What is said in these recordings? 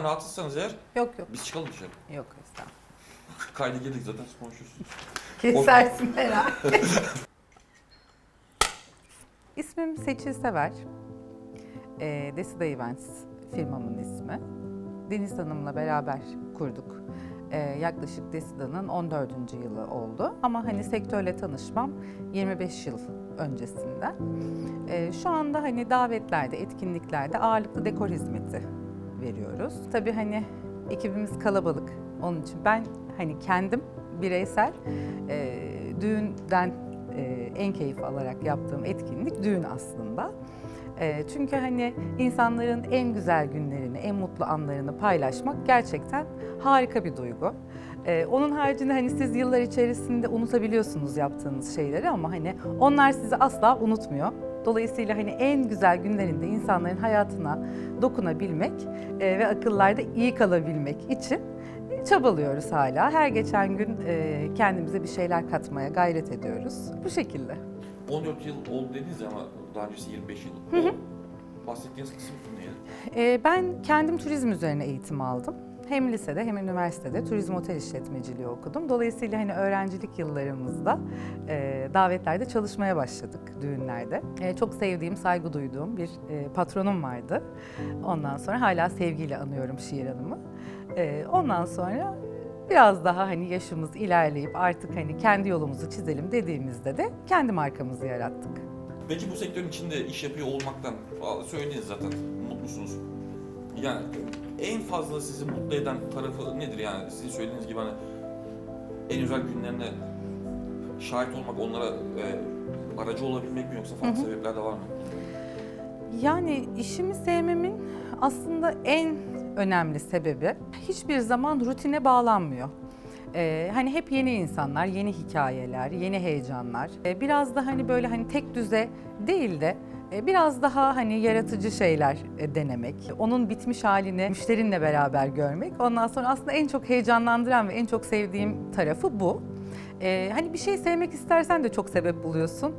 gerçekten rahatsızsanız eğer Yok yok. biz çıkalım dışarı. Yok estağfurullah. Kaydı girdik zaten konuşuruz. Kesersin herhalde. İsmim Seçil Sever. E, Desida Events firmamın ismi. Deniz Hanım'la beraber kurduk. E, yaklaşık Desida'nın 14. yılı oldu. Ama hani sektörle tanışmam 25 yıl öncesinden. E, şu anda hani davetlerde, etkinliklerde ağırlıklı dekor hizmeti veriyoruz. Tabii hani ekibimiz kalabalık. Onun için ben hani kendim bireysel e, düğünden e, en keyif alarak yaptığım etkinlik düğün aslında. E, çünkü hani insanların en güzel günlerini, en mutlu anlarını paylaşmak gerçekten harika bir duygu. E, onun haricinde hani siz yıllar içerisinde unutabiliyorsunuz yaptığınız şeyleri ama hani onlar sizi asla unutmuyor. Dolayısıyla hani en güzel günlerinde insanların hayatına dokunabilmek e, ve akıllarda iyi kalabilmek için çabalıyoruz hala. Her geçen gün e, kendimize bir şeyler katmaya gayret ediyoruz. Bu şekilde. 14 yıl oldu dediniz ama daha öncesi 25 yıl. O bahsettiğiniz kısım neydi? E, ben kendim turizm üzerine eğitim aldım. Hem lisede hem üniversitede turizm otel işletmeciliği okudum. Dolayısıyla hani öğrencilik yıllarımızda e, davetlerde çalışmaya başladık düğünlerde. E, çok sevdiğim, saygı duyduğum bir e, patronum vardı. Ondan sonra hala sevgiyle anıyorum Şiir Hanım'ı. E, ondan sonra biraz daha hani yaşımız ilerleyip artık hani kendi yolumuzu çizelim dediğimizde de kendi markamızı yarattık. Peki bu sektörün içinde iş yapıyor olmaktan aa, söylediniz zaten mutlusunuz. Yani en fazla sizi mutlu eden tarafı nedir yani sizin söylediğiniz gibi hani en özel günlerine şahit olmak onlara e, aracı olabilmek mi yoksa farklı sebepler de var mı? Yani işimi sevmemin aslında en önemli sebebi hiçbir zaman rutine bağlanmıyor. Ee, hani hep yeni insanlar, yeni hikayeler, yeni heyecanlar. Ee, biraz da hani böyle hani tek düze değil de biraz daha hani yaratıcı şeyler e, denemek. Onun bitmiş halini müşterinle beraber görmek. Ondan sonra aslında en çok heyecanlandıran ve en çok sevdiğim tarafı bu. Ee, hani bir şey sevmek istersen de çok sebep buluyorsun.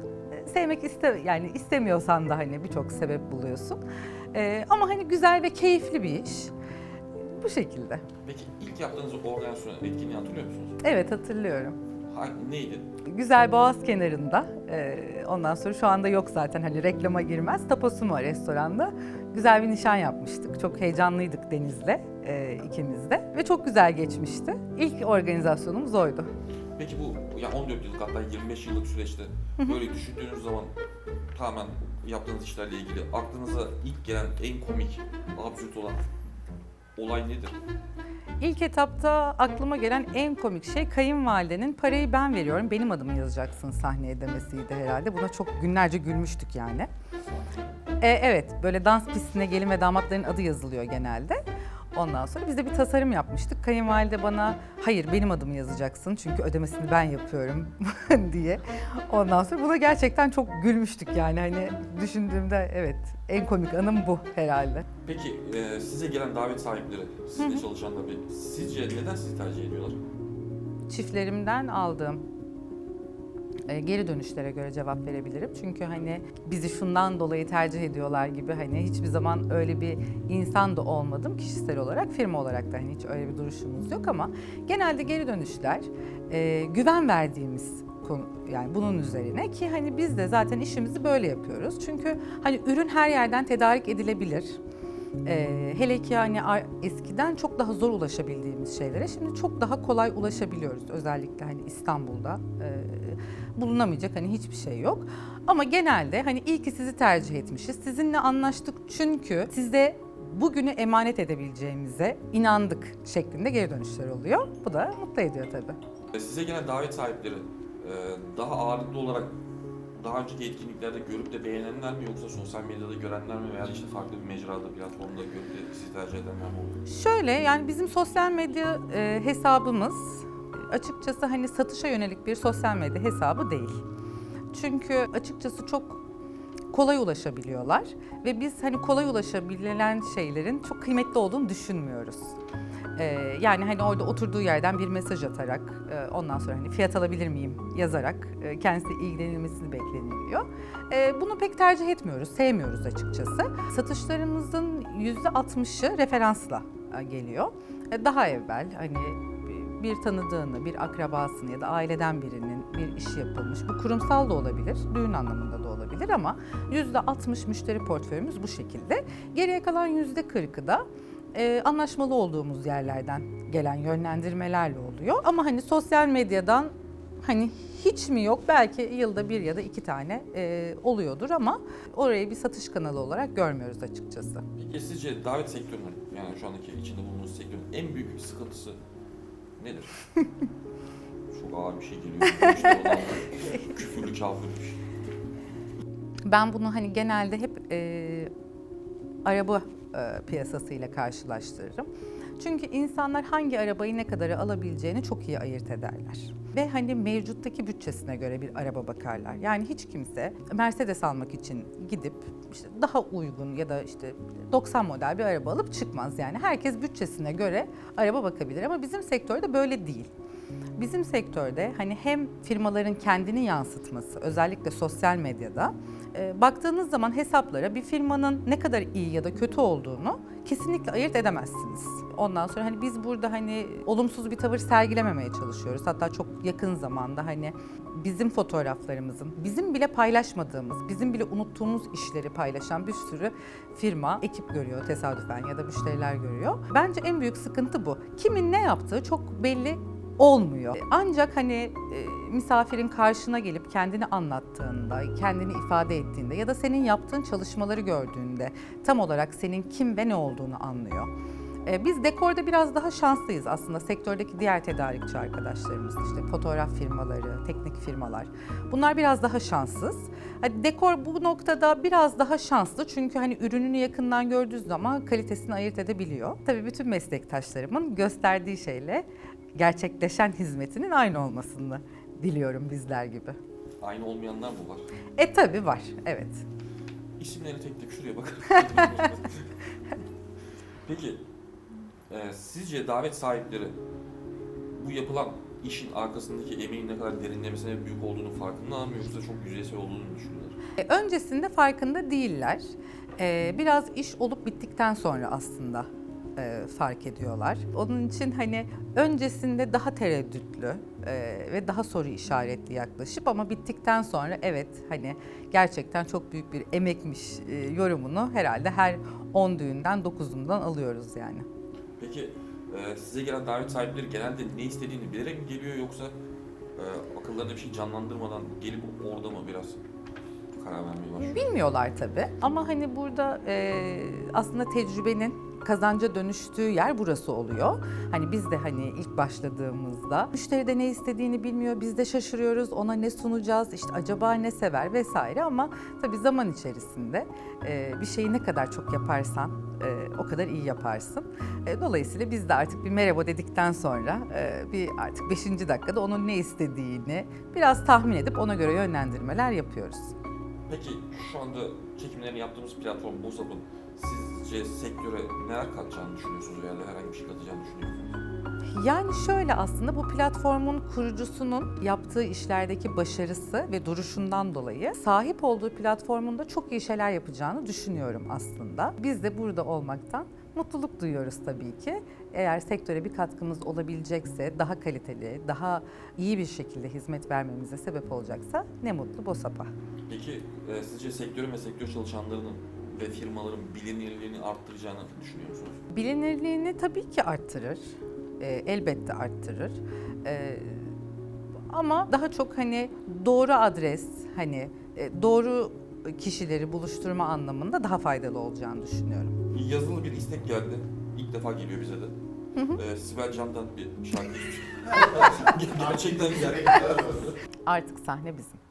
Sevmek iste yani istemiyorsan da hani birçok sebep buluyorsun. Ee, ama hani güzel ve keyifli bir iş. Bu şekilde. Peki ilk yaptığınız organizasyon etkinliği hatırlıyor musunuz? Evet hatırlıyorum. Ha, neydi? Güzel Boğaz kenarında. Ee, ondan sonra şu anda yok zaten hani reklama girmez. Taposuma restoranda güzel bir nişan yapmıştık. Çok heyecanlıydık Deniz'le e, ikimiz de ve çok güzel geçmişti. İlk organizasyonumuz oydu. Peki bu ya 14 yıllık hatta 25 yıllık süreçte böyle düşündüğünüz zaman tamamen yaptığınız işlerle ilgili aklınıza ilk gelen en komik, absürt olan olay nedir? İlk etapta aklıma gelen en komik şey kayınvalidenin parayı ben veriyorum, benim adımı yazacaksın sahneye demesiydi herhalde. Buna çok günlerce gülmüştük yani. E, evet, böyle dans pistine gelin ve damatların adı yazılıyor genelde. Ondan sonra biz de bir tasarım yapmıştık. Kayınvalide bana hayır benim adımı yazacaksın çünkü ödemesini ben yapıyorum diye. Ondan sonra buna gerçekten çok gülmüştük yani hani düşündüğümde evet en komik anım bu herhalde. Peki e, size gelen davet sahipleri, sizinle çalışan tabii, sizce neden sizi tercih ediyorlar? çiftlerimden aldığım geri dönüşlere göre cevap verebilirim. Çünkü hani bizi şundan dolayı tercih ediyorlar gibi hani hiçbir zaman öyle bir insan da olmadım kişisel olarak, firma olarak da hani hiç öyle bir duruşumuz yok ama genelde geri dönüşler e, güven verdiğimiz konu yani bunun üzerine ki hani biz de zaten işimizi böyle yapıyoruz. Çünkü hani ürün her yerden tedarik edilebilir. Ee, hele ki ar- eskiden çok daha zor ulaşabildiğimiz şeylere şimdi çok daha kolay ulaşabiliyoruz. Özellikle hani İstanbul'da e, bulunamayacak hani hiçbir şey yok. Ama genelde hani iyi ki sizi tercih etmişiz. Sizinle anlaştık çünkü size bugünü emanet edebileceğimize inandık şeklinde geri dönüşler oluyor. Bu da mutlu ediyor tabii. Size gelen davet sahipleri e, daha ağırlıklı olarak daha önceki etkinliklerde görüp de beğenenler mi yoksa sosyal medyada görenler mi veya işte farklı bir mecrada, platformda görüp de sizi tercih edenler mi oluyor? Şöyle yani bizim sosyal medya e, hesabımız açıkçası hani satışa yönelik bir sosyal medya hesabı değil. Çünkü açıkçası çok kolay ulaşabiliyorlar ve biz hani kolay ulaşabilen şeylerin çok kıymetli olduğunu düşünmüyoruz. E, yani hani orada oturduğu yerden bir mesaj atarak e, ondan sonra hani fiyat alabilir miyim yazarak e, kendisi ilgilenilmesini bekleniliyor. E, bunu pek tercih etmiyoruz, sevmiyoruz açıkçası. Satışlarımızın %60'ı referansla geliyor. Daha evvel hani bir tanıdığını, bir akrabasını ya da aileden birinin bir işi yapılmış. Bu kurumsal da olabilir, düğün anlamında da olabilir ama %60 müşteri portföyümüz bu şekilde. Geriye kalan %40'ı da e, anlaşmalı olduğumuz yerlerden gelen yönlendirmelerle oluyor. Ama hani sosyal medyadan hani hiç mi yok belki yılda bir ya da iki tane e, oluyordur ama orayı bir satış kanalı olarak görmüyoruz açıkçası. Peki sizce davet sektörünün yani şu andaki içinde bulunduğunuz sektörün en büyük sıkıntısı nedir? Çok ağır bir şey geliyor. İşte küfürlü kafirli bir şey. Ben bunu hani genelde hep e, araba e, piyasasıyla karşılaştırırım. Çünkü insanlar hangi arabayı ne kadara alabileceğini çok iyi ayırt ederler. Ve hani mevcuttaki bütçesine göre bir araba bakarlar. Yani hiç kimse Mercedes almak için gidip işte daha uygun ya da işte 90 model bir araba alıp çıkmaz yani. Herkes bütçesine göre araba bakabilir ama bizim sektörde böyle değil. Bizim sektörde hani hem firmaların kendini yansıtması özellikle sosyal medyada e, baktığınız zaman hesaplara bir firmanın ne kadar iyi ya da kötü olduğunu kesinlikle ayırt edemezsiniz. Ondan sonra hani biz burada hani olumsuz bir tavır sergilememeye çalışıyoruz. Hatta çok yakın zamanda hani bizim fotoğraflarımızın, bizim bile paylaşmadığımız, bizim bile unuttuğumuz işleri paylaşan bir sürü firma, ekip görüyor tesadüfen ya da müşteriler görüyor. Bence en büyük sıkıntı bu. Kimin ne yaptığı çok belli olmuyor. Ancak hani e, misafirin karşına gelip kendini anlattığında, kendini ifade ettiğinde ya da senin yaptığın çalışmaları gördüğünde tam olarak senin kim ve ne olduğunu anlıyor. E, Biz dekorda biraz daha şanslıyız aslında sektördeki diğer tedarikçi arkadaşlarımız işte fotoğraf firmaları, teknik firmalar. Bunlar biraz daha şanssız. Hani dekor bu noktada biraz daha şanslı çünkü hani ürününü yakından gördüğü zaman kalitesini ayırt edebiliyor. Tabii bütün meslektaşlarımın gösterdiği şeyle gerçekleşen hizmetinin aynı olmasını diliyorum bizler gibi. Aynı olmayanlar mı var? E tabii var, evet. İsimleri tek tek şuraya bakın. Peki, e, sizce davet sahipleri bu yapılan işin arkasındaki emeğin ne kadar derinlemesine büyük olduğunu farkında mı yoksa çok yüzeysel olduğunu düşünüyorlar? E, Öncesinde farkında değiller. E, Biraz iş olup bittikten sonra aslında e, fark ediyorlar. Onun için hani öncesinde daha tereddütlü e, ve daha soru işaretli yaklaşıp ama bittikten sonra evet hani gerçekten çok büyük bir emekmiş e, yorumunu herhalde her 10 düğünden 9'undan alıyoruz yani. Peki, e, size gelen davet sahipleri genelde ne istediğini bilerek mi geliyor yoksa e, akıllarında bir şey canlandırmadan gelip orada mı biraz karar vermeye başlıyor? Bilmiyorlar tabii ama hani burada e, aslında tecrübenin kazanca dönüştüğü yer burası oluyor. Hani biz de hani ilk başladığımızda müşteri de ne istediğini bilmiyor, biz de şaşırıyoruz, ona ne sunacağız, işte acaba ne sever vesaire ama tabii zaman içerisinde e, bir şeyi ne kadar çok yaparsan e, o kadar iyi yaparsın. E, dolayısıyla biz de artık bir merhaba dedikten sonra bir artık 5. dakikada onun ne istediğini biraz tahmin edip ona göre yönlendirmeler yapıyoruz. Peki şu anda çekimlerini yaptığımız platform Bozap'ın sizce sektöre neler katacağını düşünüyorsunuz veya da herhangi bir şey katacağını düşünüyor musunuz? Yani şöyle aslında bu platformun kurucusunun yaptığı işlerdeki başarısı ve duruşundan dolayı sahip olduğu platformunda çok iyi şeyler yapacağını düşünüyorum aslında. Biz de burada olmaktan mutluluk duyuyoruz tabii ki. Eğer sektöre bir katkımız olabilecekse, daha kaliteli, daha iyi bir şekilde hizmet vermemize sebep olacaksa ne mutlu BOSAP'a. Peki e, sizce sektörün ve sektör çalışanlarının ve firmaların bilinirliğini arttıracağını düşünüyor musunuz? Bilinirliğini tabii ki arttırır. Ee, elbette arttırır. Ee, ama daha çok hani doğru adres, hani e, doğru kişileri buluşturma anlamında daha faydalı olacağını düşünüyorum. Yazılı bir istek geldi. İlk defa geliyor bize de. E, Sibel Can'dan bir şarkı. Gerçekten güzel. Artık sahne bizim.